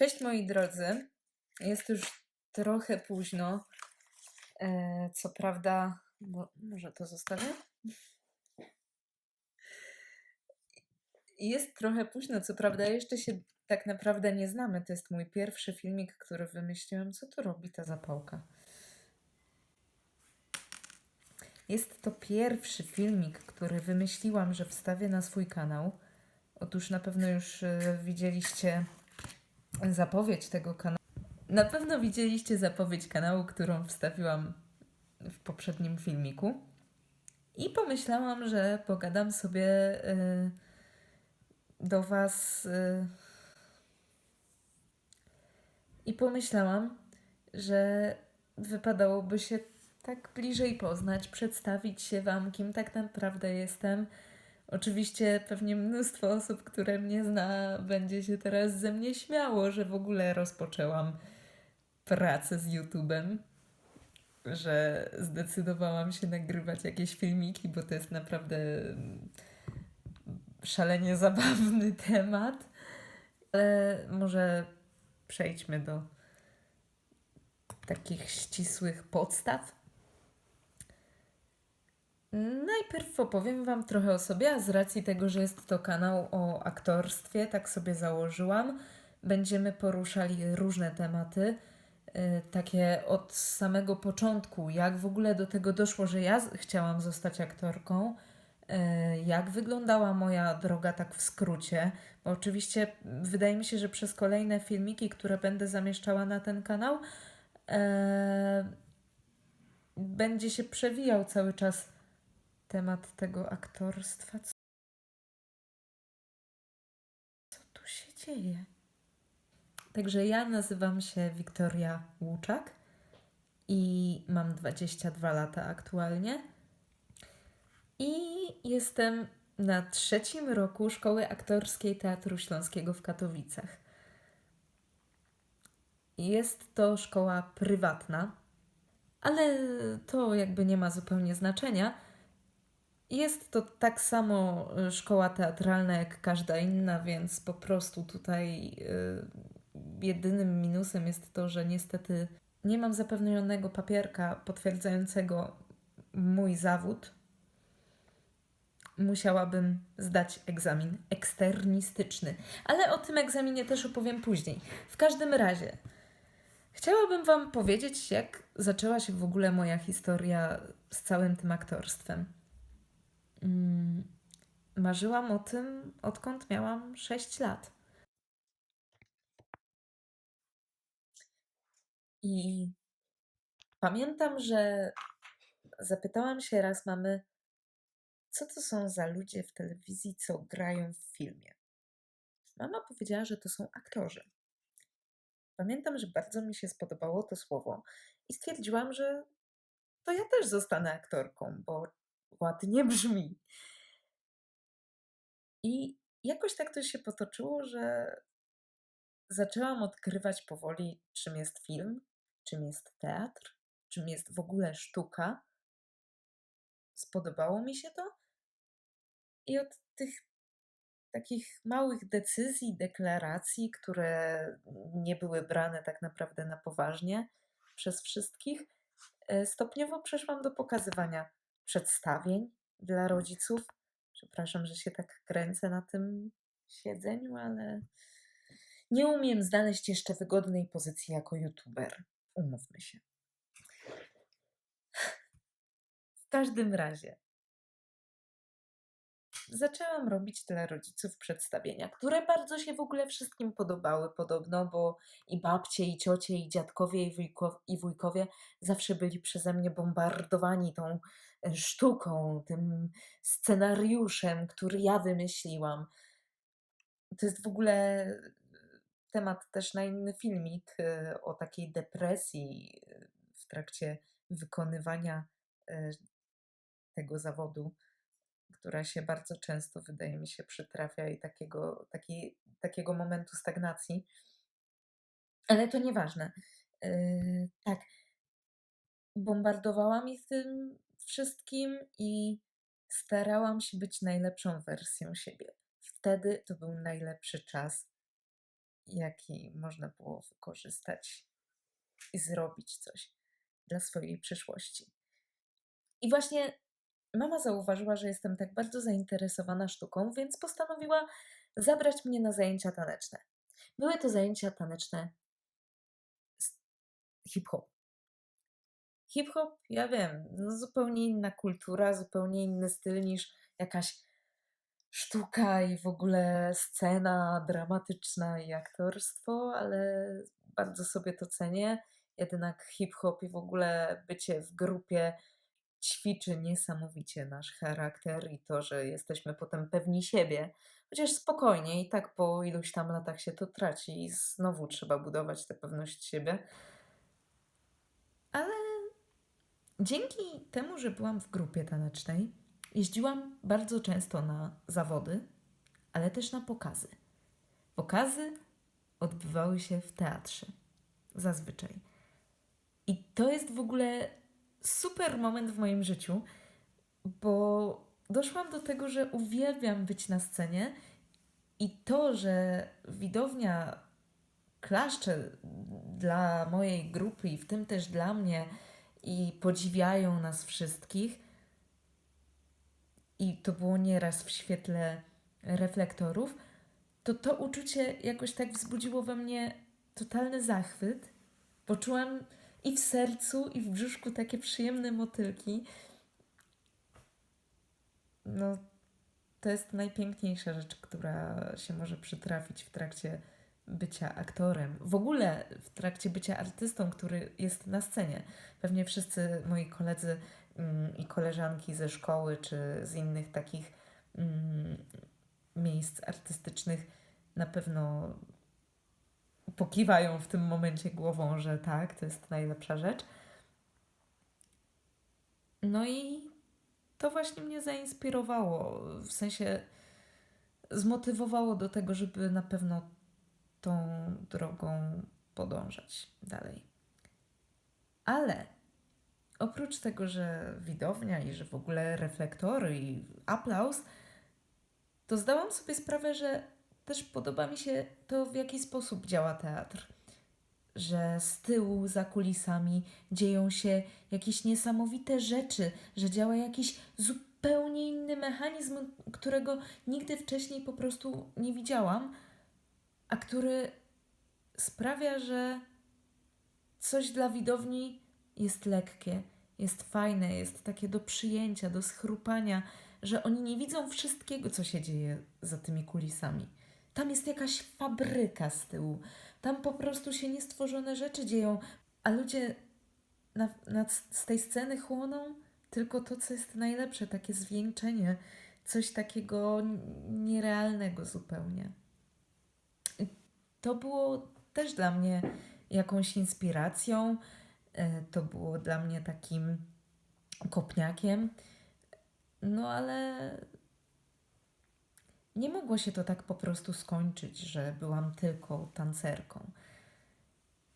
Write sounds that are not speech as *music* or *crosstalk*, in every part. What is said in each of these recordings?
Cześć moi drodzy. Jest już trochę późno. E, co prawda, bo może to zostawię? Jest trochę późno, co prawda jeszcze się tak naprawdę nie znamy. To jest mój pierwszy filmik, który wymyśliłam. Co tu robi ta zapałka? Jest to pierwszy filmik, który wymyśliłam, że wstawię na swój kanał. Otóż na pewno już e, widzieliście zapowiedź tego kanału. Na pewno widzieliście zapowiedź kanału, którą wstawiłam w poprzednim filmiku. I pomyślałam, że pogadam sobie y, do Was. y, I pomyślałam, że wypadałoby się tak bliżej poznać, przedstawić się Wam, kim tak naprawdę jestem. Oczywiście pewnie mnóstwo osób, które mnie zna, będzie się teraz ze mnie śmiało, że w ogóle rozpoczęłam pracę z YouTube'em, że zdecydowałam się nagrywać jakieś filmiki, bo to jest naprawdę mm, szalenie *laughs* zabawny temat. Ale może przejdźmy do takich ścisłych podstaw. Najpierw opowiem Wam trochę o sobie, a z racji tego, że jest to kanał o aktorstwie, tak sobie założyłam, będziemy poruszali różne tematy, y, takie od samego początku, jak w ogóle do tego doszło, że ja chciałam zostać aktorką, y, jak wyglądała moja droga tak w skrócie, bo oczywiście wydaje mi się, że przez kolejne filmiki, które będę zamieszczała na ten kanał, e, będzie się przewijał cały czas temat tego aktorstwa. Co tu się dzieje? Także ja nazywam się Wiktoria Łuczak i mam 22 lata aktualnie. I jestem na trzecim roku Szkoły Aktorskiej Teatru Śląskiego w Katowicach. Jest to szkoła prywatna, ale to jakby nie ma zupełnie znaczenia. Jest to tak samo y, szkoła teatralna jak każda inna, więc po prostu tutaj y, jedynym minusem jest to, że niestety nie mam zapewnionego papierka potwierdzającego mój zawód. Musiałabym zdać egzamin eksternistyczny, ale o tym egzaminie też opowiem później. W każdym razie, chciałabym Wam powiedzieć, jak zaczęła się w ogóle moja historia z całym tym aktorstwem. Mm, Marzyłam o tym, odkąd miałam 6 lat. I pamiętam, że zapytałam się raz mamy, co to są za ludzie w telewizji, co grają w filmie. Mama powiedziała, że to są aktorzy. Pamiętam, że bardzo mi się spodobało to słowo i stwierdziłam, że to ja też zostanę aktorką, bo ładnie *laughs* brzmi. I jakoś tak to się potoczyło, że zaczęłam odkrywać powoli, czym jest film, czym jest teatr, czym jest w ogóle sztuka. Spodobało mi się to. I od tych takich małych decyzji, deklaracji, które nie były brane tak naprawdę na poważnie przez wszystkich, e, stopniowo przeszłam do pokazywania przedstawień dla rodziców. Przepraszam, że się tak kręcę na tym siedzeniu, ale nie umiem znaleźć jeszcze wygodnej pozycji jako youtuber. Umówmy się. W każdym razie zaczęłam robić dla rodziców przedstawienia, które bardzo się w ogóle wszystkim podobały podobno, bo i babcie, i ciocie, i dziadkowie, i, wujko, i wujkowie zawsze byli przeze mnie bombardowani tą e, sztuką, tym scenariuszem, który ja wymyśliłam. To jest w ogóle temat też na inny filmik e, o takiej depresji e, w trakcie wykonywania e, tego zawodu, która się bardzo często, wydaje mi się, przytrafia i takiego, taki, takiego momentu stagnacji. Ale to nieważne. Yy, tak, bombardowałam ich tym wszystkim i starałam się być najlepszą wersją siebie. Wtedy to był najlepszy czas jaki można było wykorzystać i zrobić coś dla swojej przyszłości. I właśnie mama zauważyła, że jestem tak bardzo zainteresowana sztuką, więc postanowiła zabrać mnie na zajęcia taneczne. Były to zajęcia taneczne z hip-hop. Hip-hop, ja wiem, no zupełnie inna kultura, zupełnie inny styl niż jakaś sztuka i w ogóle scena dramatyczna i aktorstwo, ale bardzo sobie to cenię. Jednak hip-hop i w ogóle bycie w grupie ćwiczy niesamowicie nasz charakter i to, że jesteśmy potem pewni siebie. Chociaż spokojnie, i tak po iluś tam latach się to traci i znowu trzeba budować tę pewność siebie. Ale dzięki temu, że byłam w grupie tanecznej, jeździłam bardzo często na zawody, ale też na pokazy. Pokazy odbywały się w teatrze. Zazwyczaj. I to jest w ogóle super moment w moim życiu, bo doszłam do tego, że uwielbiam być na scenie i to, że widownia klaszcze dla mojej grupy i w tym też dla mnie i podziwiają nas wszystkich. I to było nieraz w świetle reflektorów, to to uczucie jakoś tak wzbudziło we mnie totalny zachwyt. Poczułam i w sercu, i w brzuszku takie przyjemne motylki. No, to jest najpiękniejsza rzecz, która się może przytrafić w trakcie bycia aktorem. W ogóle w trakcie bycia artystą, który jest na scenie. Pewnie wszyscy moi koledzy mm, i koleżanki ze szkoły czy z innych takich mm, miejsc artystycznych na pewno pokiwają w tym momencie głową, że tak, to jest najlepsza rzecz. No i to właśnie mnie zainspirowało, w sensie zmotywowało do tego, żeby na pewno tą drogą podążać dalej. Ale oprócz tego, że widownia i że w ogóle reflektory i aplauz, to zdałam sobie sprawę, że też podoba mi się to, w jaki sposób działa teatr. Że z tyłu, za kulisami dzieją się jakieś niesamowite rzeczy, że działa jakiś zupełnie inny mechanizm, którego nigdy wcześniej po prostu nie widziałam, a który sprawia, że coś dla widowni jest lekkie, jest fajne, jest takie do przyjęcia, do schrupania, że oni nie widzą wszystkiego, co się dzieje za tymi kulisami. Tam jest jakaś fabryka z tyłu. Tam po prostu się niestworzone rzeczy dzieją, a ludzie na, na, z tej sceny chłoną tylko to, co jest najlepsze, takie zwieńczenie, coś takiego nierealnego zupełnie. I to było też dla mnie jakąś inspiracją, e, to było dla mnie takim kopniakiem. No ale nie mogło się to tak po prostu skończyć, że byłam tylko tancerką.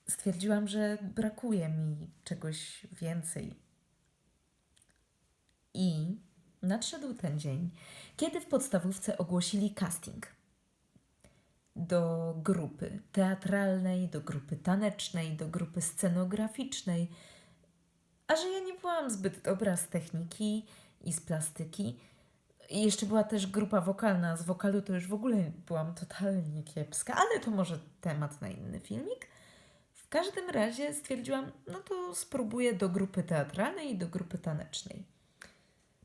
Stwierdziłam, że brakuje mi czegoś więcej. I nadszedł ten dzień, kiedy w podstawówce ogłosili casting do grupy teatralnej, do grupy tanecznej, do grupy scenograficznej. A że ja nie byłam zbyt dobra z techniki i z plastyki, i jeszcze była też grupa wokalna. Z wokalu to już w ogóle byłam totalnie kiepska, ale to może temat na inny filmik. W każdym razie stwierdziłam, no to spróbuję do grupy teatralnej i do grupy tanecznej.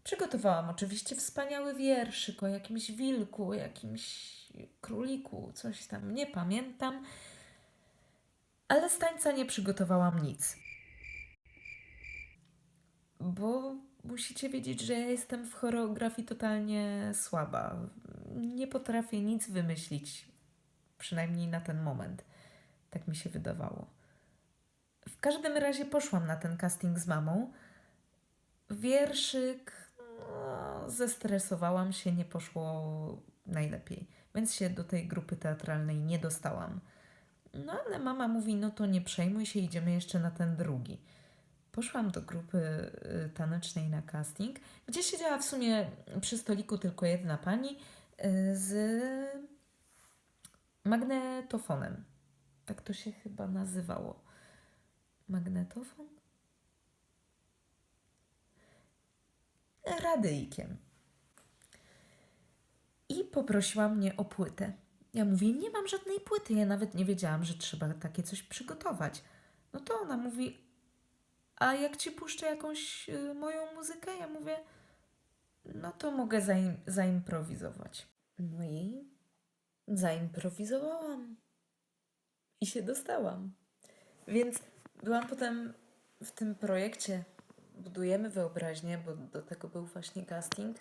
Przygotowałam oczywiście wspaniały wierszyk o jakimś wilku, jakimś króliku, coś tam, nie pamiętam. Ale z tańca nie przygotowałam nic. Bo musicie wiedzieć, że ja jestem w choreografii totalnie słaba. Nie potrafię nic wymyślić, przynajmniej na ten moment. Tak mi się wydawało. W każdym razie poszłam na ten casting z mamą. Wierszyk, no, zestresowałam się, nie poszło najlepiej, więc się do tej grupy teatralnej nie dostałam. No ale mama mówi: No to nie przejmuj się, idziemy jeszcze na ten drugi poszłam do grupy y, tanecznej na casting, gdzie siedziała w sumie przy stoliku tylko jedna pani y, z magnetofonem. Tak to się chyba nazywało. Magnetofon? Radyjkiem. I poprosiła mnie o płytę. Ja mówię, nie mam żadnej płyty. Ja nawet nie wiedziałam, że trzeba takie coś przygotować. No to ona mówi, a jak ci puszczę jakąś y, moją muzykę? Ja mówię, no to mogę zaim, zaimprowizować. No i zaimprowizowałam. I się dostałam. Więc byłam potem w tym projekcie Budujemy Wyobraźnię, bo do tego był właśnie casting.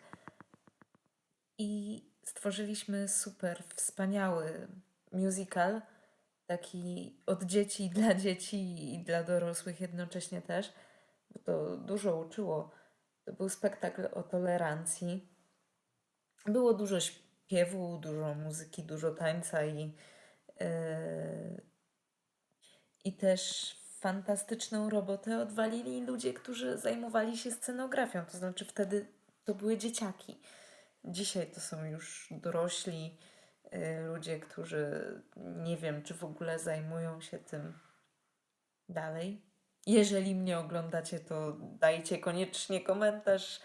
I stworzyliśmy super, wspaniały musical, taki od dzieci dla dzieci i dla dorosłych jednocześnie też, bo to dużo uczyło. To był spektakl o tolerancji. Było dużo śpiewu, dużo muzyki, dużo tańca i, yy, i też fantastyczną robotę odwalili ludzie, którzy zajmowali się scenografią. To znaczy wtedy to były dzieciaki. Dzisiaj to są już dorośli ludzie, którzy nie wiem, czy w ogóle zajmują się tym dalej. Jeżeli mnie oglądacie, to dajcie koniecznie komentarz.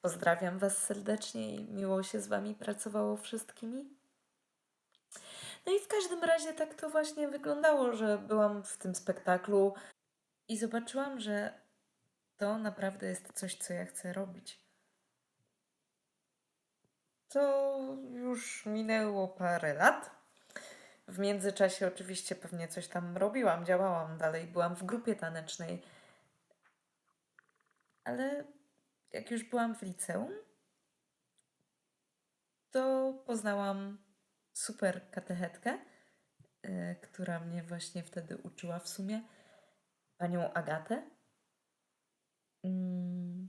Pozdrawiam Was serdecznie i miło się z Wami pracowało wszystkimi. No i w każdym razie tak to właśnie wyglądało, że byłam w tym spektaklu i zobaczyłam, że to naprawdę jest coś, co ja chcę robić. To już minęło parę lat. W międzyczasie oczywiście pewnie coś tam robiłam, działałam dalej, byłam w grupie tanecznej. Ale jak już byłam w liceum, to poznałam super katechetkę, y, która mnie właśnie wtedy uczyła w sumie, panią Agatę. Mm,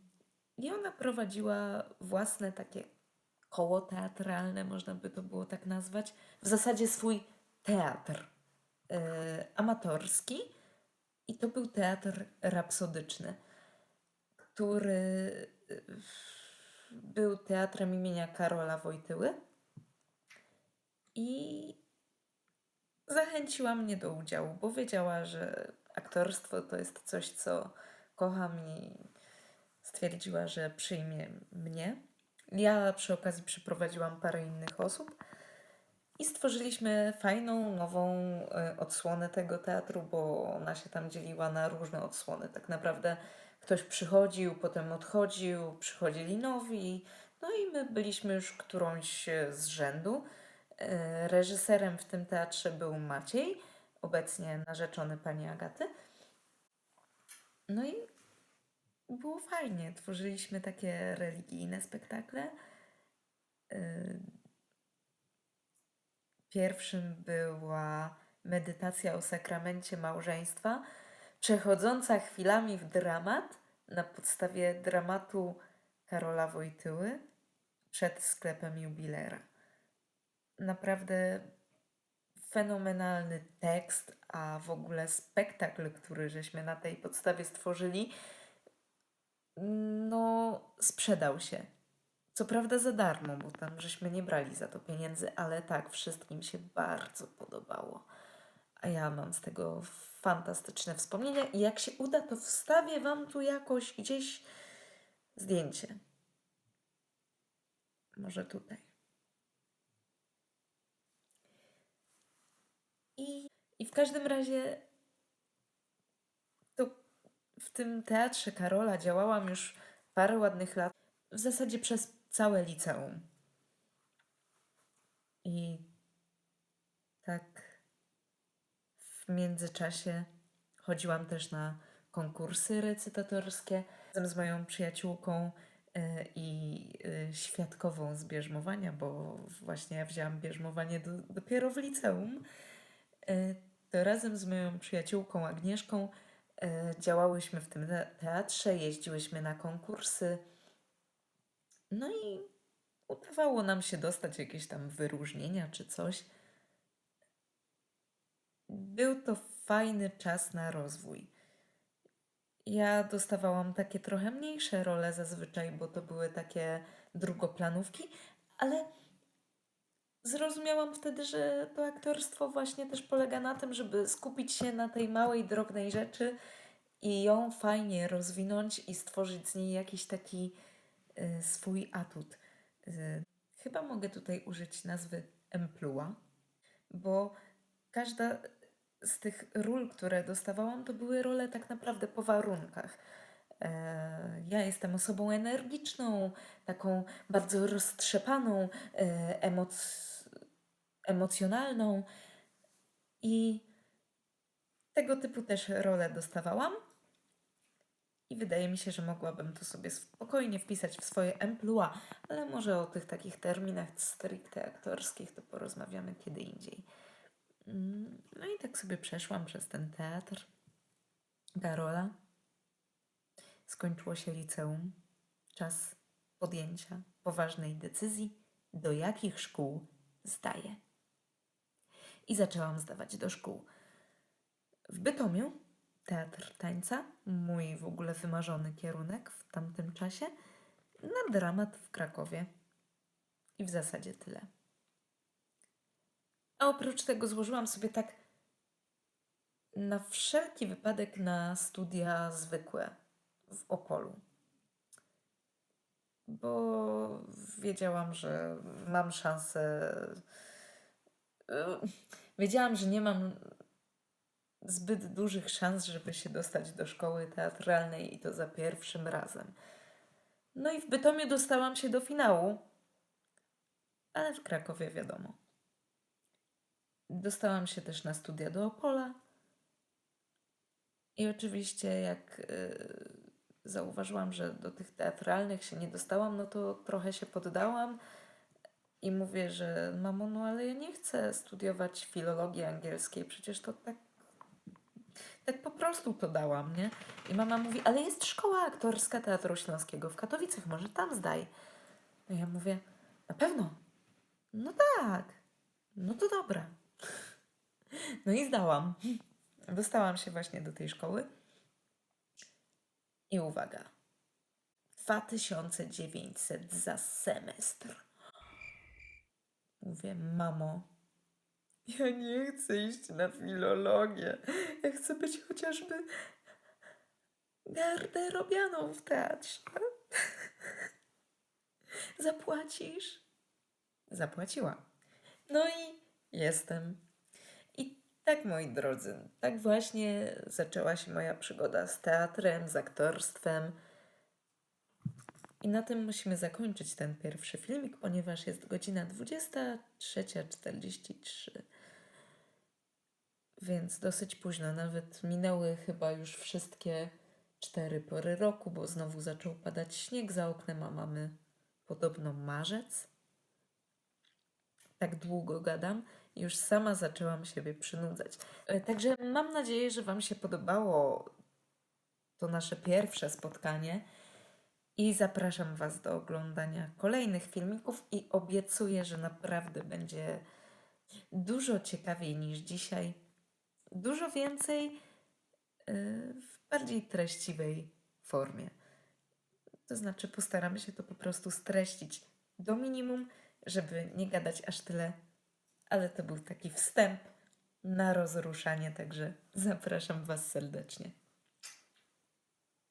I ona prowadziła własne takie koło teatralne, można by to było tak nazwać. W zasadzie swój teatr y, amatorski. I to był teatr rapsodyczny, który y, był teatrem imienia Karola Wojtyły i zachęciła mnie do udziału, bo wiedziała, że aktorstwo to jest coś, co kocham i stwierdziła, że przyjmie mnie. Ja przy okazji przyprowadziłam parę innych osób i stworzyliśmy fajną, nową e, odsłonę tego teatru, bo ona się tam dzieliła na różne odsłony. Tak naprawdę ktoś przychodził, potem odchodził, przychodzili nowi, no i my byliśmy już którąś z rzędu. E, reżyserem w tym teatrze był Maciej, obecnie narzeczony pani Agaty. No i było fajnie. Tworzyliśmy takie religijne spektakle. E, pierwszym była medytacja o sakramencie małżeństwa, przechodząca chwilami w dramat na podstawie dramatu Karola Wojtyły przed sklepem jubilera naprawdę fenomenalny tekst, a w ogóle spektakl, który żeśmy na tej podstawie stworzyli, no sprzedał się. Co prawda za darmo, bo tam żeśmy nie brali za to pieniędzy, ale tak, wszystkim się bardzo podobało. A ja mam z tego fantastyczne wspomnienia i jak się uda, to wstawię Wam tu jakoś gdzieś zdjęcie. Może tutaj. I, I w każdym razie tym teatrze Karola działałam już parę ładnych lat, w zasadzie przez całe liceum. I tak w międzyczasie chodziłam też na konkursy recytatorskie razem z moją przyjaciółką e, i e, świadkową z bierzmowania, bo właśnie ja wzięłam bierzmowanie do, dopiero w liceum. E, to razem z moją przyjaciółką Agnieszką działałyśmy w tym teatrze, jeździłyśmy na konkursy. No i udawało nam się dostać jakieś tam wyróżnienia czy coś. Był to fajny czas na rozwój. Ja dostawałam takie trochę mniejsze role zazwyczaj, bo to były takie drugoplanówki, ale zrozumiałam wtedy, że to aktorstwo właśnie też polega na tym, żeby skupić się na tej małej, drobnej rzeczy i ją fajnie rozwinąć i stworzyć z niej jakiś taki y, swój atut. Y, chyba mogę tutaj użyć nazwy emplua, bo każda z tych ról, które dostawałam, to były role tak naprawdę po warunkach. E, Ja jestem osobą energiczną, taką bardzo roztrzepaną, e, emoc- emocjonalną i tego typu też role dostawałam. I wydaje mi się, że mogłabym to sobie spokojnie wpisać w swoje emploi, ale może o tych takich terminach stricte aktorskich to porozmawiamy kiedy indziej. Mm, No i tak sobie przeszłam przez ten teatr. Ta rola. Skończyło się liceum. Czas podjęcia poważnej decyzji, do jakich szkół zdaję. I zaczęłam zdawać do szkół. W Bytomiu teatr tańca, mój w ogóle wymarzony kierunek w tamtym czasie, na dramat w Krakowie. I w zasadzie tyle. A oprócz tego złożyłam sobie tak na wszelki wypadek na studia zwykłe w Opolu. Bo wiedziałam, że mam szansę. Y, Wiedziałam, że nie mam zbyt dużych szans, żeby się dostać do szkoły teatralnej i to za pierwszym razem. No i w Bytomiu dostałam się do finału, ale w Krakowie wiadomo. Dostałam się też na studia do Opola. I oczywiście, jak y, zauważyłam, że do tych teatralnych się nie dostałam, no to trochę się poddałam i mówię, że mamo, no ale ja nie chcę studiować filologii angielskiej, przecież to tak, tak po prostu to dałam, nie? I mama mówi, ale jest szkoła aktorska Teatru Śląskiego w Katowicach, może tam zdaj. No ja mówię, na pewno. No tak. No to dobra. *laughs* No i zdałam. Dostałam się właśnie do tej szkoły. I uwaga. 2900 za semestr. Mówię, mamo, ja nie chcę iść na filologię. Ja chcę być chociażby garderobianą w teatrze. Zapłacisz? Zapłaciła. No i jestem. I tak, moi drodzy, tak właśnie zaczęła się moja przygoda z teatrem, z aktorstwem. I na tym musimy zakończyć ten pierwszy filmik, ponieważ jest godzina 23.43. Więc dosyć późno, nawet minęły chyba już wszystkie cztery pory roku, bo znowu zaczął padać śnieg za oknem, a mamy podobno marzec. Tak długo gadam, już sama zaczęłam siebie przynudzać. E, Także mam nadzieję, że Wam się podobało to nasze pierwsze spotkanie i zapraszam Was do oglądania kolejnych filmików i obiecuję, że naprawdę będzie dużo ciekawiej niż dzisiaj. Dużo więcej yy, w bardziej treściwej formie. To znaczy, postaramy się to po prostu streścić do minimum, żeby nie gadać aż tyle, ale to był taki wstęp na rozruszanie, także zapraszam Was serdecznie.